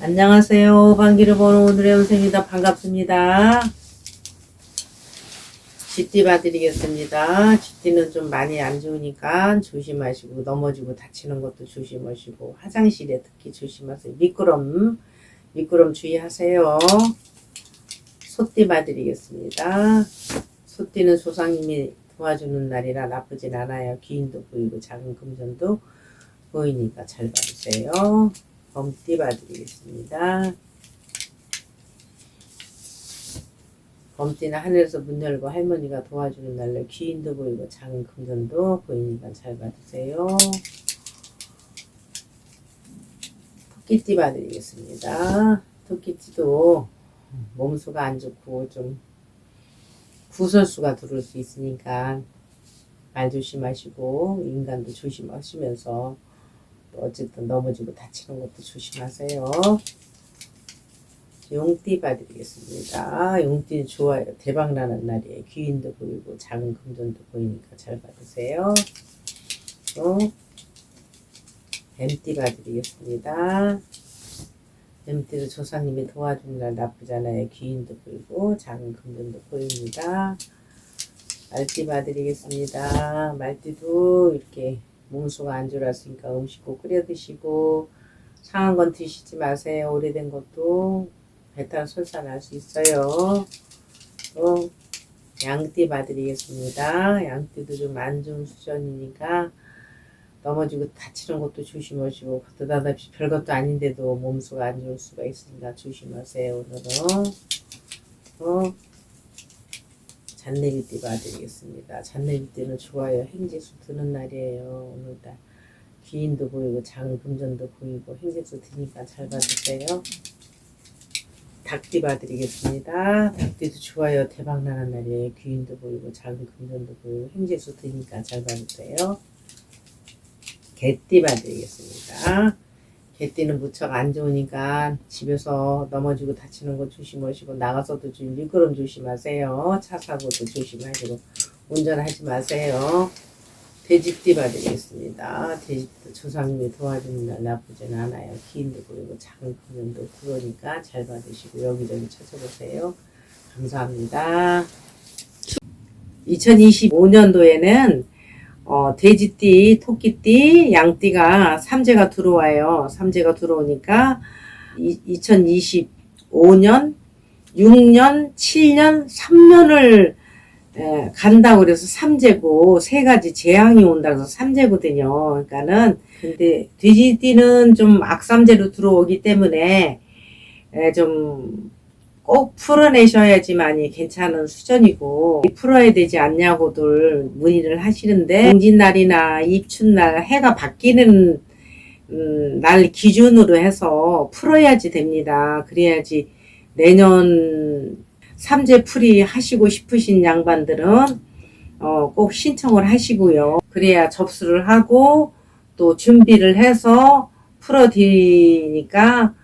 안녕하세요. 반기를 보는 오늘의 연생입니다. 반갑습니다. 쥐띠 봐드리겠습니다. 쥐띠는 좀 많이 안 좋으니까 조심하시고 넘어지고 다치는 것도 조심하시고 화장실에 특히 조심하세요. 미끄럼 미끄럼 주의하세요. 소띠 봐드리겠습니다. 소띠는 조상님이 도와주는 날이라 나쁘진 않아요. 귀인도 보이고 작은 금전도 보이니까 잘 봐주세요. 범띠 봐드리겠습니다. 범띠는 하늘에서 문 열고 할머니가 도와주는 날로 귀인도 보이고 작은 금전도 보이니까 잘 봐주세요. 토끼띠 봐드리겠습니다. 토끼띠도 몸수가 안 좋고 좀 구설수가 들어올 수 있으니까 말 조심하시고 인간도 조심하시면서 또 어쨌든 넘어지고 다치는 것도 조심하세요. 용띠 봐드리겠습니다. 용띠는 좋아요. 대박 나는 날이에요. 귀인도 보이고 작은 금전도 보이니까 잘 받으세요. 또 뱀띠 봐드리겠습니다. 뱀띠도 조상님이 도와주는 날 나쁘잖아요. 귀인도 보이고 작은 금전도 보입니다. 말띠 봐드리겠습니다. 말띠도 이렇게 몸수가 안 좋았으니까 음식 꼭 끓여 드시고 상한 건 드시지 마세요. 오래된 것도 배탈 설사 수 있어요. 또 양띠 봐드리겠습니다. 양띠도 좀 안 좋은 수준이니까 넘어지고 다치는 것도 조심하시고 느닷없이 별것도 아닌데도 몸수가 안 좋을 수가 있으니까 조심하세요. 오늘은 또 잔내비띠 봐드리겠습니다. 잔내비띠는 좋아요. 행재수 드는 날이에요. 오늘날 귀인도 보이고 작은 금전도 보이고 행재수 드니까 잘 봐주세요. 닭띠 봐드리겠습니다. 닭띠도 좋아요. 대박 나는 날이에요. 귀인도 보이고 작은 금전도 보이고 행재수 드니까 잘 봐주세요. 개띠 봐드리겠습니다. 개띠는 무척 안 좋으니까 집에서 넘어지고 다치는 거 조심하시고 나가서도 좀 미끄럼 조심하세요. 차 사고도 조심하시고 운전하지 마세요. 돼지띠 봐드리겠습니다. 돼지도 조상님이 도와주는 날 나쁘진 않아요. 기인도 보이고 작은 금연도 그러니까 잘 받으시고 여기저기 찾아보세요. 감사합니다. 2025년도에는 어, 돼지띠, 토끼띠, 양띠가 삼재가 들어와요. 삼재가 들어오니까 이, 2025년, 6년, 7년, 3년을 에, 간다고 그래서 삼재고 세 가지 재앙이 온다 그래서 삼재거든요. 그러니까는 근데 돼지띠는 좀 악삼재로 들어오기 때문에 에, 좀 꼭 풀어내셔야지만이 괜찮은 수준이고 풀어야 되지 않냐고들 문의를 하시는데 공진날이나 입춘날 해가 바뀌는 음, 날 기준으로 해서 풀어야지 됩니다. 그래야지 내년 삼재 풀이 하시고 싶으신 양반들은 어, 꼭 신청을 하시고요. 그래야 접수를 하고 또 준비를 해서 풀어드리니까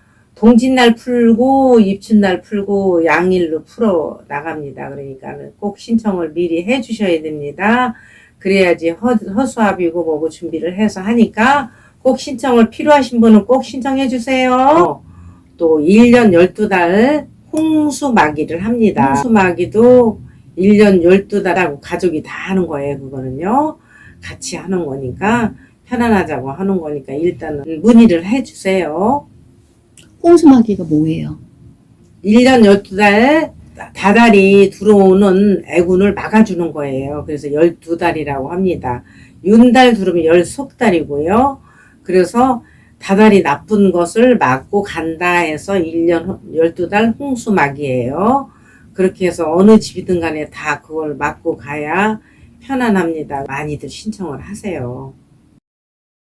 동짓날 풀고 입춘날 풀고 양일로 풀어 나갑니다. 그러니까 꼭 신청을 미리 해 주셔야 됩니다. 그래야지 허, 허수아비고 뭐고 준비를 해서 하니까 꼭 신청을 필요하신 분은 꼭 신청해 주세요. 또 1년 12달 홍수마기를 합니다. 홍수마기도 1년 12달하고 가족이 다 하는 거예요. 그거는요. 같이 하는 거니까 편안하자고 하는 거니까 일단은 문의를 해 주세요. 홍수마귀가 뭐예요? 1년 12달 다달이 들어오는 애군을 막아주는 거예요. 그래서 12달이라고 합니다. 윤달 들으면 열속달이고요. 그래서 다달이 나쁜 것을 막고 간다 해서 1년 12달 홍수막이에요. 그렇게 해서 어느 집이든 간에 다 그걸 막고 가야 편안합니다. 많이들 신청을 하세요.